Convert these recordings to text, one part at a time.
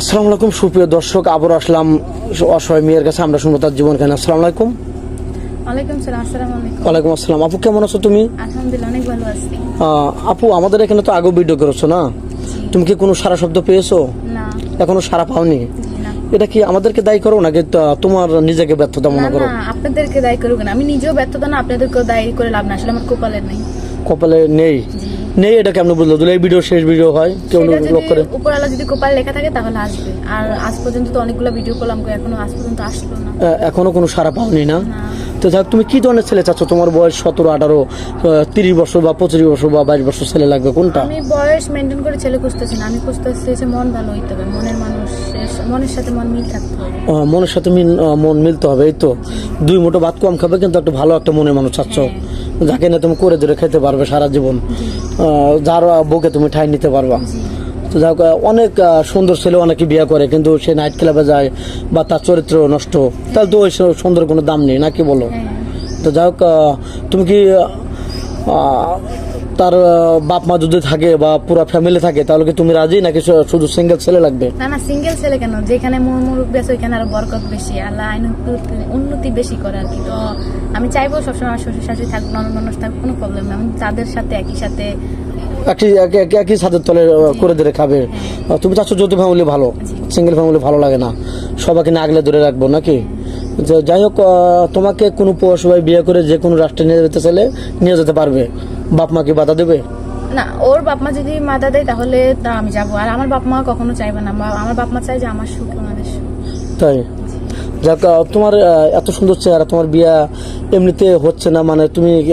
আসসালামু আলাইকুম সুপ্রিয় দর্শক আবার আসলাম অসহায় মেয়ের কাছে। আমরা শুনব তার জীবন কেন আসসালামু আলাইকুম। ওয়ালাইকুম সালাম আসসালামু আপু কেমন আছো তুমি? আপু আমাদের এখানে তো আগেও ভিডিও করেছ না? তুমি কি কোনো সারা শব্দ পেয়েছ? এখনও সারা পাওনি? এটা কি আমাদেরকে দায়ী করো নাকি তোমার নিজেকে ব্যর্থতা মনে করো? আপনাদেরকে দায়ী করুক না। আমি নিজেও ব্যর্থতা না আপনাদেরকে দায়ী করে লাভ না আসলে আমার কপালের নেই। কপালে নেই? নেই এটা কেমন বুঝলো? দিলে এই ভিডিও শেষ ভিডিও হয় কেউ সেটা লোক করে? যদি উপরওয়ালা যদি কপালে লেখা থাকে তাহলে আসবে। আর আজ পর্যন্ত তো অনেকগুলো ভিডিও করলাম এখনও আজ পর্যন্ত আসলো না। এখনও কোনো সারা পাওনি না? না। তো যাক তুমি কি ধরনের ছেলে চাচ্ছ? তোমার বয়স সতেরো আঠারো তিরিশ বছর বা পঁচিশ বছর বা বাইশ বছর ছেলে লাগবে কোনটা? আমি বয়স মেনটেন করে ছেলে খুঁজতেছি না। আমি খুঁজতেছি যে মন ভালো হইতে হবে মনের মানুষ মনের সাথে মন মিল থাকতে হবে। মনের সাথে মিল- মন মিলতে হবে এই তো। দুই মুঠো ভাত কম খাবে কিন্তু একটা ভালো একটা মনের মানুষ চাচ্ছ। যাকে না তুমি করে ধরে খেতে পারবে সারা জীবন যার বুকে তুমি ঠাই নিতে পারবা। তো যাই অনেক সুন্দর ছেলে অনেকে বিয়ে করে কিন্তু সে নাইট ক্লাবে যায় বা তার চরিত্র নষ্ট। তাহলে তো ওই সুন্দর কোনো দাম নেই নাকি বলো? হ্যাঁ। তো যাই হোক তুমি কি তার বাপ মা যদি থাকে বা পুরো ফ্যামিলি থাকে তাহলে কি তুমি রাজি নাকি শুধু সিঙ্গেল ছেলে লাগবে? না না সিঙ্গেল ছেলে কেন? যেখানে মোর মুরব্বী আছে ওইখানে আরও বরকত বেশি আল্লাহ আইন উন্নতি- বেশি করে আর কি। তো আমি চাইব সবসময় আমার শ্বশুর শাশুড়ি থাকুক ননদ মানুষ থাকুক কোনো প্রবলেম না আমি তাদের সাথে একই সাথে একই একই ছাদের তলে করে ধরে খাবে। তুমি চাচ্ছ যৌথ ফ্যামিলি ভালো? সিঙ্গেল ফ্যামিলি ভালো লাগে না। সবাইকে না আগলে ধরে রাখব নাকি? যাই হোক তোমাকে কোনো পৌরসভায় বিয়ে করে যে কোনো রাষ্ট্রে নিয়ে যেতে চাইলে নিয়ে যেতে পারবে। বাপ মা কি বাধা দেবে? না ওর বাপ মা যদি মাদা দেয় তাহলে তা আমি যাব। আর আমার বাপ মা কখনো চাইবে না। বা- আমার বাপ মা চাই যে আমার সুখ সুখ। তাই? যাক তোমার এত সুন্দর চেহারা তোমার বিয়া এমনিতে হচ্ছে না। মানে তুমি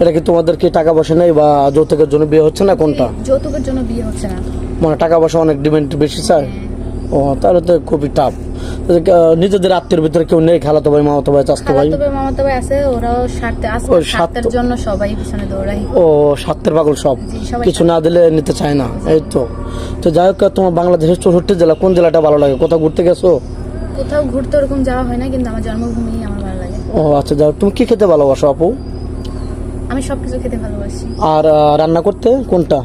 এটা কি তোমাদেরকে টাকা পয়সা নেই বা যৌতুকের জন্য বিয়ে হচ্ছে না কোনটা? যৌতুকের জন্য বিয়ে হচ্ছে না। মানে টাকা পয়সা অনেক ডিমান্ড বেশি চায়? ও তাহলে তো খুবই টাফ নিজেদের আত্মীয়ের ভিতরে কেউ নেই খালাতো ভাই মামাতো ভাই চাস্তো ভাই? খালাতো ভাই মামাতো ভাই আছে ওরাও স্বার্থে আছে স্বার্থের জন্য সবাই পিছনে দৌড়াই। ও স্বার্থের পাগল সব। কিছু না দিলে নিতে চায় না এই তো। তো যাই হোক তোমার বাংলাদেশের চৌষট্টি জেলা কোন জেলাটা ভালো লাগে? কোথাও ঘুরতে গেছো? কোথাও ঘুরতে ওরকম যাওয়া হয় না কিন্তু আমার জন্মভূমি আমার ভালো লাগে। ও আচ্ছা যাই হোক, তুমি কি খেতে ভালোবাসো আপু? আমি সবকিছু খেতে ভালোবাসি। আর রান্না করতে কোনটা?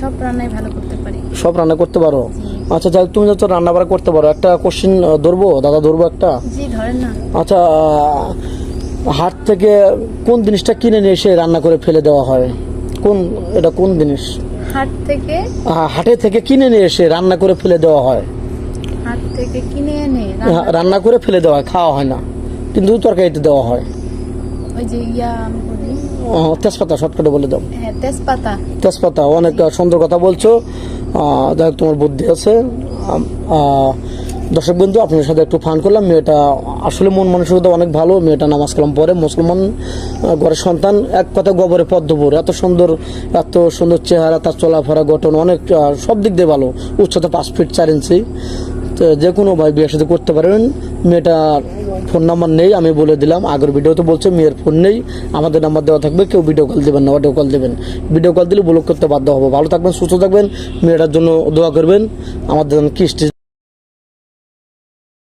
সব রান্নাই ভালো করতে পারি। সব রান্না করতে পারো। আচ্ছা যাই তুমি যাচ্ছ রান্না বাড়া করতে পারো। একটা কোশ্চিন ধরবো? দাদা ধরবো একটা? আচ্ছা হাট থেকে কোন জিনিসটা কিনে নিয়ে এসে রান্না করে ফেলে দেওয়া হয়? কোন এটা কোন জিনিস? হাট থেকে? হাটে থেকে কিনে নিয়ে এসে রান্না করে ফেলে দেওয়া হয়। হাট থেকে কিনে এনে হ্যাঁ, রান্না- রান্না করে ফেলে দেওয়া হয় খাওয়া হয় না। কিন্তু তরকারিতে দেওয়া হয়। ওই যে ইয়া আমি বলি। ও, তেজপাতা শর্টকাটে বলে দাও। হ্যাঁ তেজপাতা। তেজপাতা অনেক সুন্দর কথা বলছো। যাই তোমার বুদ্ধি আছে। দর্শক বন্ধু আপনার সাথে একটু ফান করলাম। মেয়েটা আসলে মন মানসিকতা অনেক ভালো। মেয়েটা নামাজ কালাম পরে মুসলমান ঘরের সন্তান। এক কথা গোবরে পদ্মপুর এত সুন্দর এত সুন্দর চেহারা তার চলাফেরা গঠন অনেক সব দিক দিয়ে ভালো। উচ্চতা পাঁচ ফিট চার ইঞ্চি তো যে কোনো ভাই বিয়ের সাথে করতে পারেন। মেয়েটা ফোন নাম্বার নেই, আমি বলে দিলাম। আগের ভিডিওতে বলছে, মেয়ের ফোন নেই, আমাদের নাম্বার দেওয়া থাকবে, কেউ ভিডিও কল দেবেন না অডিও কল দেবেন। ভিডিও কল দিলে ব্লক করতে বাধ্য হব। ভালো থাকবেন, সুস্থ থাকবেন, মেয়েটার জন্য দোয়া করবেন। আমাদের কিস্তি